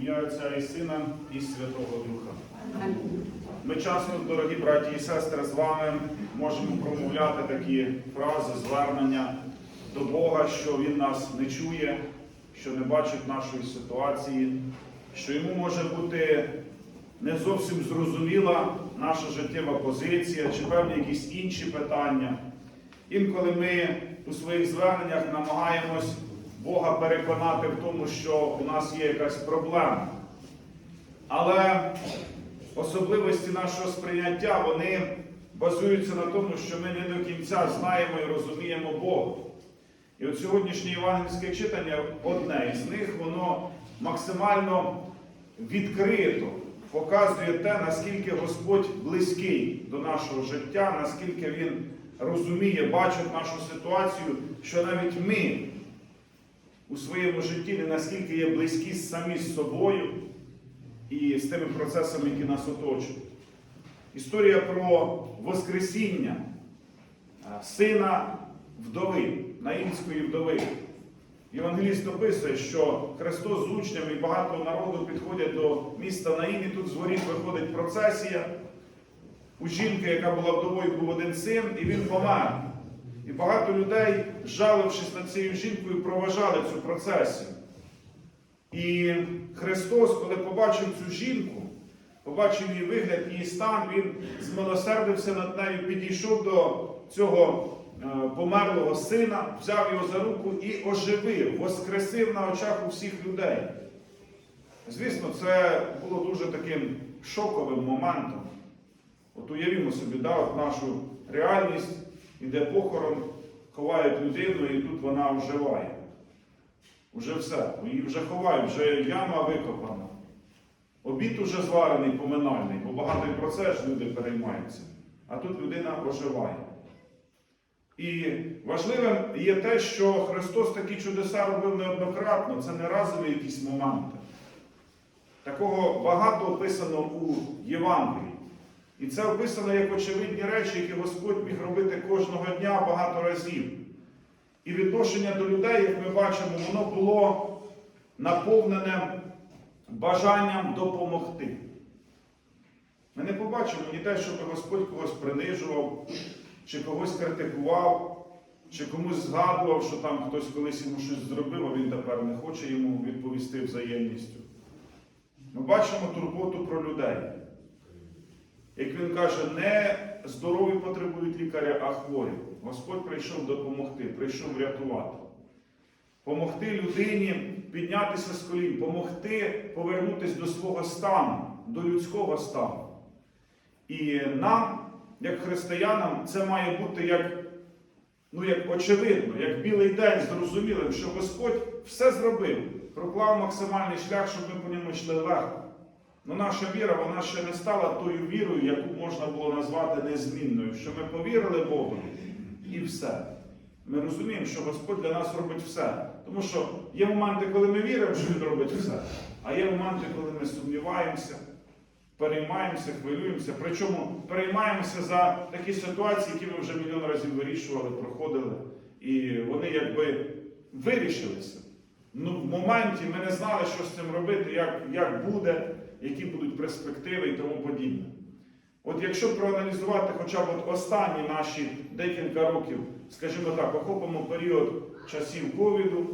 ім'я Отця і Сина і Святого Духа. Ми часто, дорогі браті і сестри, з вами можемо промовляти такі фрази, звернення до Бога, що Він нас не чує, що не бачить нашої ситуації, що йому може бути не зовсім зрозуміла наша життєва позиція чи певні якісь інші питання. Інколи ми у своїх зверненнях намагаємось Бога переконати в тому, що у нас є якась проблема. Але особливості нашого сприйняття вони базуються на тому, що ми не до кінця знаємо і розуміємо Бога. І от сьогоднішнє євангельське читання, одне із них, воно максимально відкрито показує те, наскільки Господь близький до нашого життя, наскільки Він розуміє, бачить нашу ситуацію, що навіть ми у своєму житті не наскільки є близькі самі з собою і з тими процесами, які нас оточують. Історія про Воскресіння сина вдови, наїнської вдови. Євангеліст описує, що Христос з учнями і багато народу підходять до міста Наїн, і тут з воріт виходить процесія. У жінки, яка була вдовою, був один син, і він помер. Багато людей, жалившись над цією жінкою, проважали цю процесію. І Христос, коли побачив цю жінку, побачив її вигляд, її стан, Він змилосердився над нею, підійшов до цього е, померлого сина, взяв його за руку і оживив, воскресив на очах у всіх людей. Звісно, це було дуже таким шоковим моментом. От уявімо собі, да, от нашу реальність, іде похорон, ховають людину, і тут вона оживає. Уже все, її вже ховають, вже яма викопана. Обід уже зварений, поминальний, бо багато і про це ж люди переймаються. А тут людина оживає. І важливим є те, що Христос такі чудеса робив неоднократно, це не разові якісь моменти. Такого багато описано у Євангелії. І це описано як очевидні речі, які Господь міг робити кожного дня багато разів. І відношення до людей, як ми бачимо, воно було наповнене бажанням допомогти. Ми не побачимо ні те, щоб Господь когось принижував, чи когось критикував, чи комусь згадував, що там хтось колись йому щось зробив, а він тепер не хоче йому відповісти взаємністю. Ми бачимо турботу про людей. Як він каже, не здорові потребують лікаря, а хворі. Господь прийшов допомогти, прийшов врятувати. Помогти людині піднятися з колін, помогти повернутися до свого стану, до людського стану. І нам, як християнам, це має бути як, ну, як очевидно, як білий день зрозумілим, що Господь все зробив, проклав максимальний шлях, щоб ми по ньому йшли легко. Ну наша віра, вона ще не стала тою вірою, яку можна було назвати незмінною, що ми повірили Богу і все. Ми розуміємо, що Господь для нас робить все. Тому що є моменти, коли ми віримо, що Він робить все, а є моменти, коли ми сумніваємося, переймаємося, хвилюємося. Причому переймаємося за такі ситуації, які ми вже мільйон разів вирішували, проходили. І вони якби вирішилися. Ну, в моменті ми не знали, що з цим робити, як, як буде, які будуть перспективи і тому подібне. От якщо проаналізувати хоча б от останні наші декілька років, скажімо так, охопимо період часів ковіду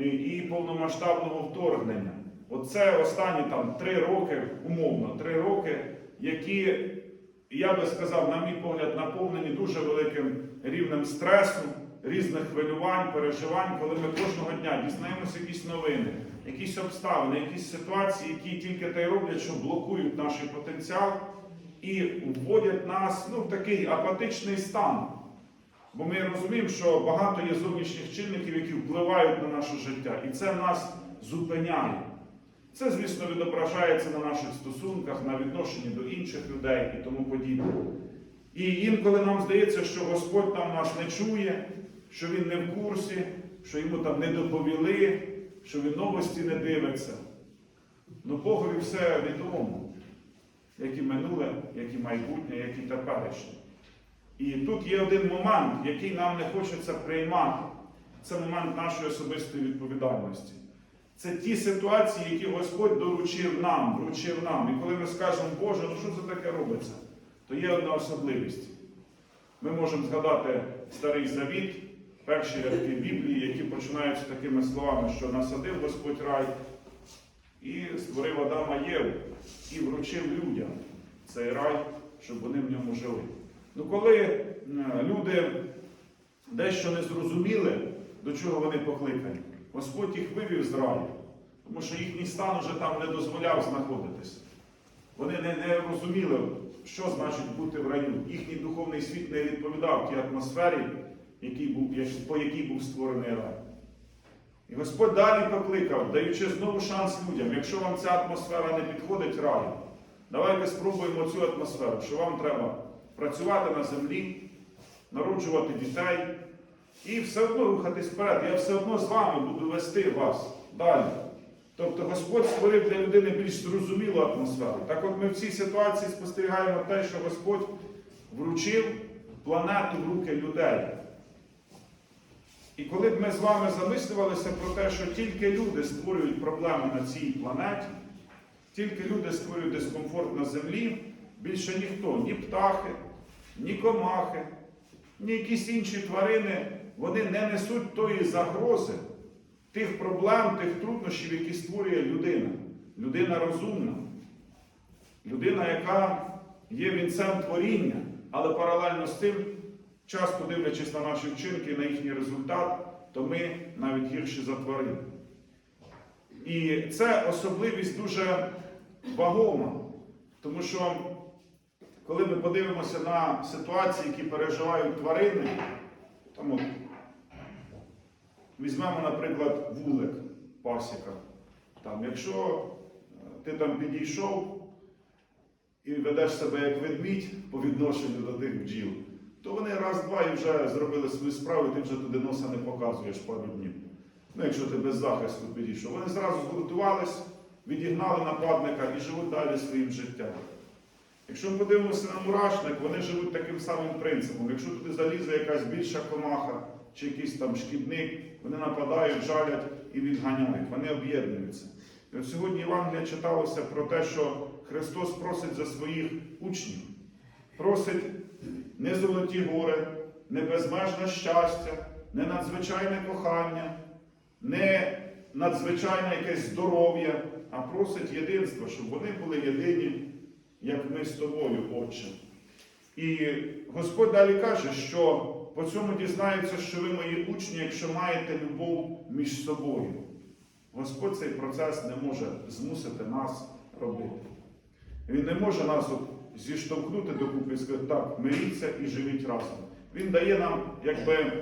і- і повномасштабного вторгнення. Оце останні там три роки, умовно, три роки, які, я би сказав, на мій погляд, наповнені дуже великим рівнем стресу, різних хвилювань, переживань, коли ми кожного дня дізнаємося якісь новини, якісь обставини, якісь ситуації, які тільки те й роблять, що блокують наш потенціал і вводять нас ну, в такий апатичний стан. Бо ми розуміємо, що багато є зовнішніх чинників, які впливають на наше життя, і це нас зупиняє. Це, звісно, відображається на наших стосунках, на відношенні до інших людей і тому подібне. І інколи нам здається, що Господь там нас не чує, що Він не в курсі, що йому там не доповіли, що він новості не дивиться. Ну Богові все відомо, як і минуле, як і майбутнє, як і теперішнє. І тут є один момент, який нам не хочеться приймати. Це момент нашої особистої відповідальності. Це ті ситуації, які Господь доручив нам, вручив нам. І коли ми скажемо, Боже, ну що це таке робиться, то є одна особливість. Ми можемо згадати Старий Завіт, перші рядки Біблії, які починаються такими словами, що насадив Господь рай і створив Адама Єву і вручив людям цей рай, щоб вони в ньому жили. Ну, коли е, люди дещо не зрозуміли, до чого вони покликані, Господь їх вивів з раю, тому що їхній стан уже там не дозволяв знаходитися. Вони не, не розуміли, що значить бути в раю. Їхній духовний світ не відповідав тій атмосфері, який був, по якій був створений рай. І Господь далі покликав, даючи знову шанс людям, якщо вам ця атмосфера не підходить раю, давайте спробуємо цю атмосферу, що вам треба працювати на землі, народжувати дітей і все одно рухатись вперед. Я все одно з вами буду вести вас далі. Тобто Господь створив для людини більш зрозумілу атмосферу. Так от ми в цій ситуації спостерігаємо те, що Господь вручив планету в руки людей. І коли б ми з вами замислювалися про те, що тільки люди створюють проблеми на цій планеті, тільки люди створюють дискомфорт на землі, більше ніхто, ні птахи, ні комахи, ні якісь інші тварини, вони не несуть тої загрози, тих проблем, тих труднощів, які створює людина. Людина розумна, людина, яка є вінцем творіння, але паралельно з тим, часто дивлячись на наші вчинки, на їхній результат, то ми навіть гірші за тварин. І це особливість дуже вагома, тому що коли ми подивимося на ситуації, які переживають тварини, там от, візьмемо, наприклад, вулик пасіка. Там, якщо е, ти там підійшов і ведеш себе як ведмідь по відношенню до тих бджіл, то вони раз-два і вже зробили свою справу, і ти вже туди носа не показуєш пару днів. Ну, якщо ти без захисту підійшов. Вони зразу згуртувались, відігнали нападника і живуть далі своїм життям. Якщо ми подивимося на мурашник, вони живуть таким самим принципом. Якщо туди залізе якась більша комаха чи якийсь там шкідник, вони нападають, жалять і відганяють. Вони об'єднуються. І от сьогодні Євангелія читалося про те, що Христос просить за своїх учнів, просить не золоті гори, не безмежне щастя, не надзвичайне кохання, не надзвичайне якесь здоров'я, а просить єдинства, щоб вони були єдині, як ми з тобою, Отче. І Господь далі каже, що по цьому дізнаються, що ви мої учні, якщо маєте любов між собою. Господь цей процес не може змусити нас робити. Він не може нас зіштовхнути докупи і сказати, так, миріться і живіть разом. Він дає нам якби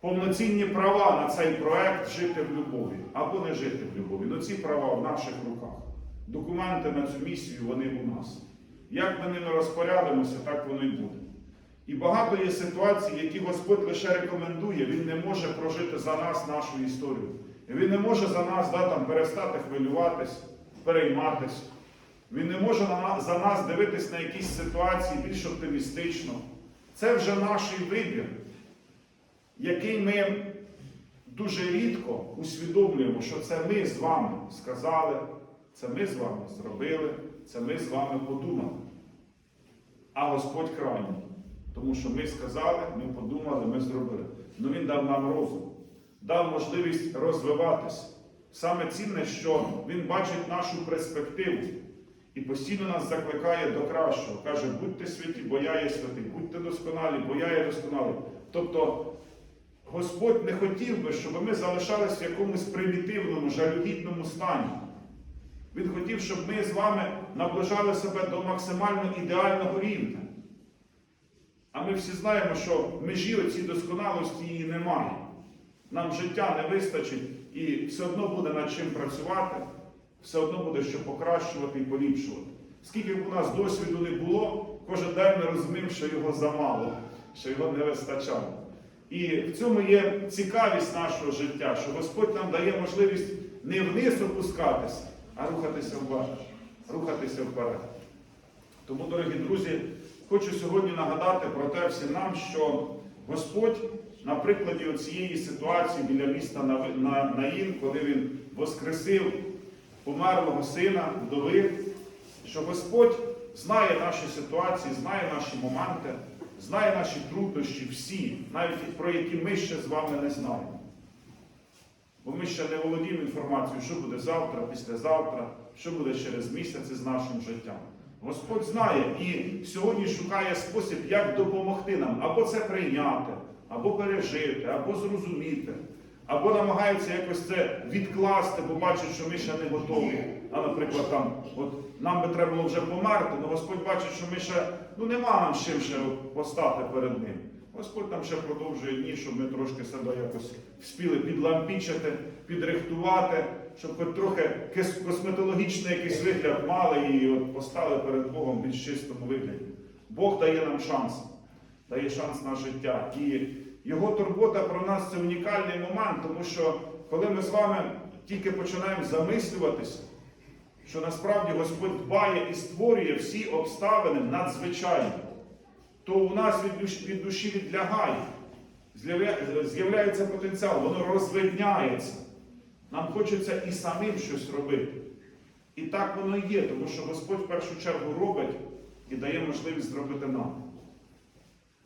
повноцінні права на цей проект жити в любові або не жити в любові. Ну ці права в наших руках. Документи на цю місію вони у нас. Як ми ними розпорядимося, так воно і буде. І багато є ситуацій, які Господь лише рекомендує, Він не може прожити за нас нашу історію. Він не може за нас да, там, перестати хвилюватись, перейматись. Він не може за нас дивитись на якісь ситуації більш оптимістично. Це вже наш вибір, який ми дуже рідко усвідомлюємо, що це ми з вами сказали, це ми з вами зробили, це ми з вами подумали. А Господь крайній. Тому що ми сказали, ми подумали, ми зробили. Ну Він дав нам розум, дав можливість розвиватися. Саме цінне, що Він бачить нашу перспективу і постійно нас закликає до кращого. Каже, будьте святі, бо я є святий, будьте досконалі, бо я є досконалий. Тобто Господь не хотів би, щоб ми залишалися в якомусь примітивному, жалюгідному стані. Він хотів, щоб ми з вами наближали себе до максимально ідеального рівня. А ми всі знаємо, що межі оцій досконалості її немає. Нам життя не вистачить і все одно буде над чим працювати, все одно буде що покращувати і поліпшувати. Скільки б у нас досвіду не було, кожен день ми розуміємо, що його замало, що його не вистачало. І в цьому є цікавість нашого життя, що Господь нам дає можливість не вниз опускатися, а рухатися вверх, рухатися вперед. Тому, дорогі друзі, хочу сьогодні нагадати про те всім нам, що Господь на прикладі цієї ситуації біля міста Наїн, коли він воскресив померлого сина, вдови, що Господь знає наші ситуації, знає наші моменти, знає наші труднощі всі, навіть про які ми ще з вами не знаємо. Бо ми ще не володіємо інформацією, що буде завтра, післязавтра, що буде через місяць із нашим життям. Господь знає і сьогодні шукає спосіб, як допомогти нам або це прийняти, або пережити, або зрозуміти, або намагається якось це відкласти, бо бачить, що ми ще не готові. А, наприклад, там, от нам би треба було вже померти, але Господь бачить, що ми ще ну нема нам з чим ще постати перед ним. Господь нам ще продовжує дні, щоб ми трошки себе якось вспіли підлампічити, підрихтувати, щоб хоч трохи косметологічний якийсь вигляд мали і от постали перед Богом в більш чистому вигляді. Бог дає нам шанс, дає шанс на життя. І його турбота про нас це унікальний момент, тому що коли ми з вами тільки починаємо замислюватися, що насправді Господь дбає і створює всі обставини надзвичайно, то у нас від душі, від душі відлягає, з'являється потенціал, воно розвидняється. Нам хочеться і самим щось робити. І так воно і є, тому що Господь в першу чергу робить і дає можливість зробити нам.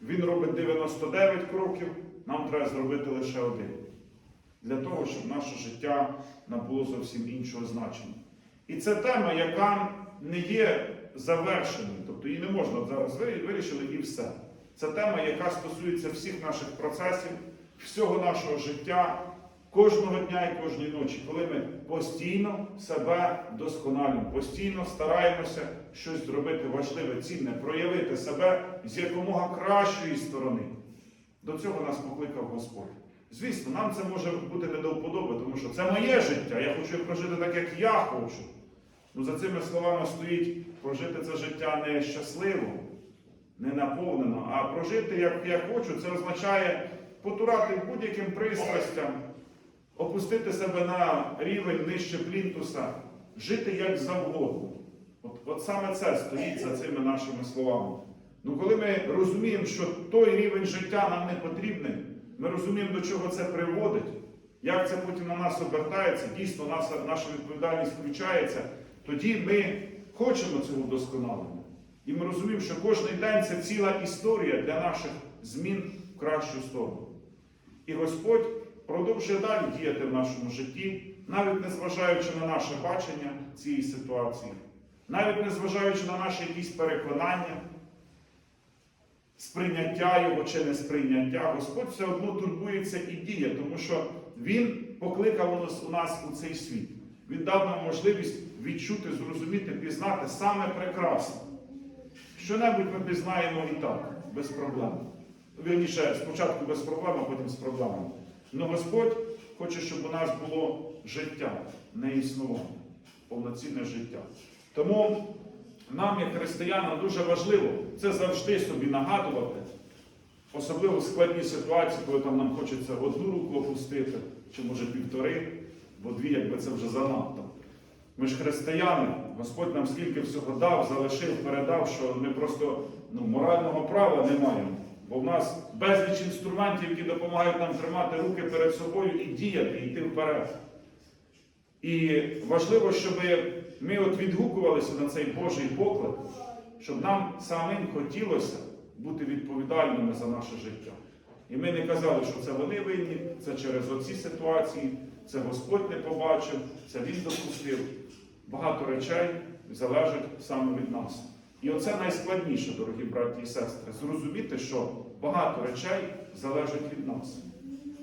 Він робить 99 кроків, нам треба зробити лише один. Для того, щоб наше життя набуло зовсім іншого значення. І це тема, яка не є завершеною, тобто її не можна зараз вирі- вирішили і все. Це тема, яка стосується всіх наших процесів, всього нашого життя, кожного дня і кожної ночі, коли ми постійно себе досконалюємо, постійно стараємося щось зробити важливе, цінне, проявити себе з якомога кращої сторони. До цього нас покликав Господь. Звісно, нам це може бути не до вподоби, тому що це моє життя. Я хочу прожити так, як я хочу. Ну, за цими словами стоїть прожити це життя не щасливо, не наповнено, а прожити, як я хочу, це означає потурати будь-яким пристрастям, опустити себе на рівень нижче плінтуса, жити як завгодно. От, от саме це стоїть за цими нашими словами. Ну, коли ми розуміємо, що той рівень життя нам не потрібний, ми розуміємо, до чого це приводить, як це потім на нас обертається, дійсно наша, наша відповідальність включається, тоді ми хочемо цього вдосконалення. І ми розуміємо, що кожен день це ціла історія для наших змін в кращу сторону. І Господь продовжує далі діяти в нашому житті, навіть незважаючи на наше бачення цієї ситуації, навіть незважаючи на наші якісь переконання, сприйняття його чи не сприйняття, Господь все одно турбується і діє, тому що Він покликав нас- у нас у цей світ. Він дав нам можливість відчути, зрозуміти, пізнати саме прекрасне. Що-небудь ми пізнаємо і так, без проблем. Вірніше, спочатку без проблем, а потім з проблемами. Але Господь хоче, щоб у нас було життя, не існування, повноцінне життя. Тому нам, як християнам, дуже важливо це завжди собі нагадувати, особливо в складній ситуації, коли там нам хочеться одну руку опустити, чи може півтори, бо дві, якби це вже занадто. Ми ж християни, Господь нам скільки всього дав, залишив, передав, що ми просто ну, морального права не маємо. Бо в нас безліч інструментів, які допомагають нам тримати руки перед собою і діяти, і йти вперед. І важливо, щоб ми от відгукувалися на цей Божий поклик, щоб нам самим хотілося бути відповідальними за наше життя. І ми не казали, що це вони винні, це через оці ситуації, це Господь не побачив, це Він допустив. Багато речей залежить саме від нас. І оце найскладніше, дорогі браті і сестри, зрозуміти, що багато речей залежить від нас.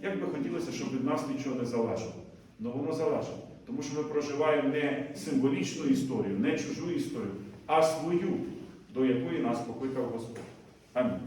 Як би хотілося, щоб від нас нічого не залежало. Але воно залежить. Тому що ми проживаємо не символічну історію, не чужу історію, а свою, до якої нас покликав Господь. Амінь.